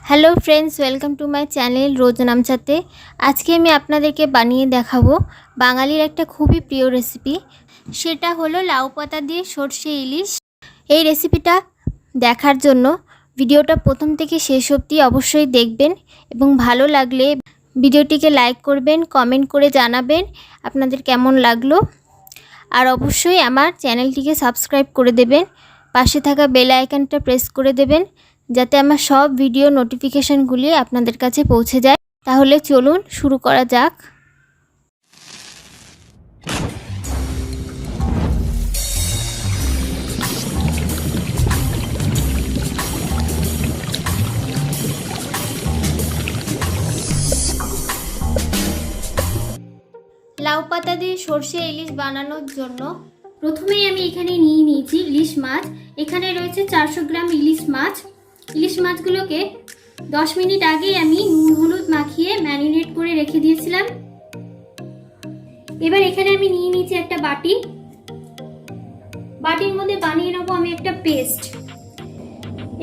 Hello friends welcome to my channel রোজ নামচাতে আজকে আমি আপনাদেরকে বানিয়ে দেখাবো বাঙালির একটা খুবই প্রিয় রেসিপি সেটা হলো লাউ পাতা দিয়ে সর্ষে ইলিশ। এই রেসিপিটা দেখার জন্য ভিডিওটা প্রথম থেকে শেষ অবধি অবশ্যই দেখবেন এবং ভালো লাগলে ভিডিওটিকে লাইক করবেন কমেন্ট করে জানাবেন আপনাদের কেমন লাগল। আর অবশ্যই আমার চ্যানেলটিকে সাবস্ক্রাইব করে দেবেন। পাশে থাকা বেল আইকনটা প্রেস করে দেবেন। যাতে আমার সব ভিডিও নোটিফিকেশানগুলি আপনাদের কাছে পৌঁছে যায়। তাহলে চলুন শুরু করা যাক। লাউ পাতা দিয়ে সর্ষে ইলিশ বানানোর জন্য প্রথমেই আমি এখানে নিয়ে নিয়েছি ইলিশ মাছ। এখানে রয়েছে চারশো গ্রাম ইলিশ মাছ। ইলিশ মাছগুলোকে দশ মিনিট আগেই আমি নুন, হলুদ মাখিয়ে ম্যারিনেট করে রেখে দিয়েছিলাম। এবার এখানে আমি নিয়ে নিয়েছি একটা বাটি। বাটির মধ্যে বানিয়ে নেব আমি একটা পেস্ট।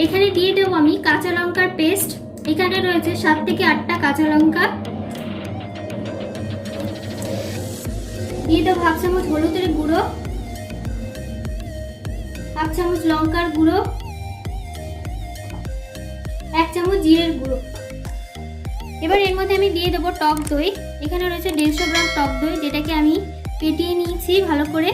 এখানে দিয়ে দেবো আমি কাঁচা লঙ্কার পেস্ট। এখানে রয়েছে সাত থেকে আটটা কাঁচা লঙ্কা। দিয়ে দেবো হাফ চামচ হলুদের গুঁড়ো, হাফ চামচ লঙ্কার গুঁড়ো। চামচ জিরের গুঁড়ো। এবার এর মধ্যে আমি দিয়ে দেবো টক দই। এখানে রয়েছে দেড়শো গ্রাম টক দই, যেটাকে আমি পেটিয়ে নিয়েছি ভালো করে।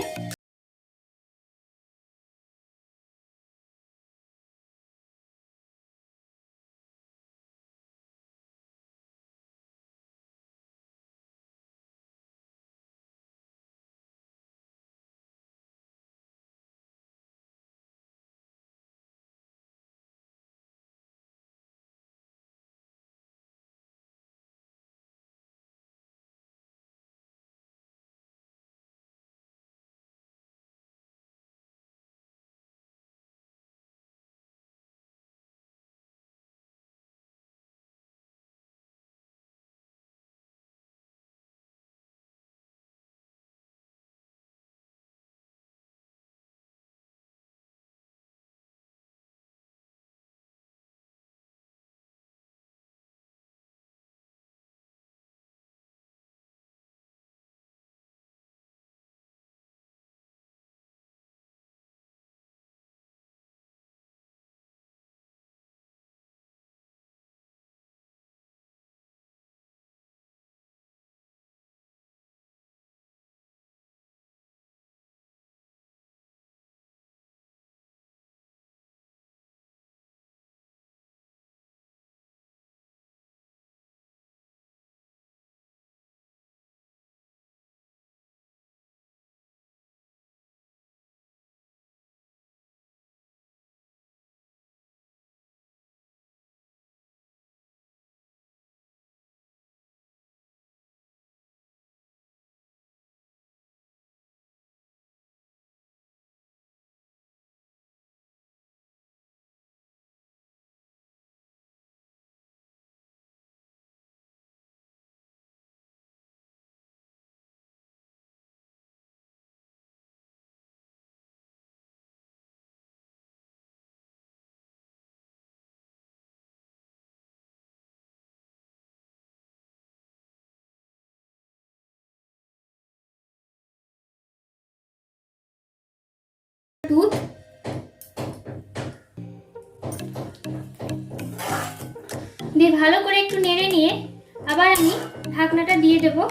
দুধ। দিয়ে ভালো করে একটু নেড়ে নিয়ে আবার আমি ঢাকনাটা দিয়ে দেবো।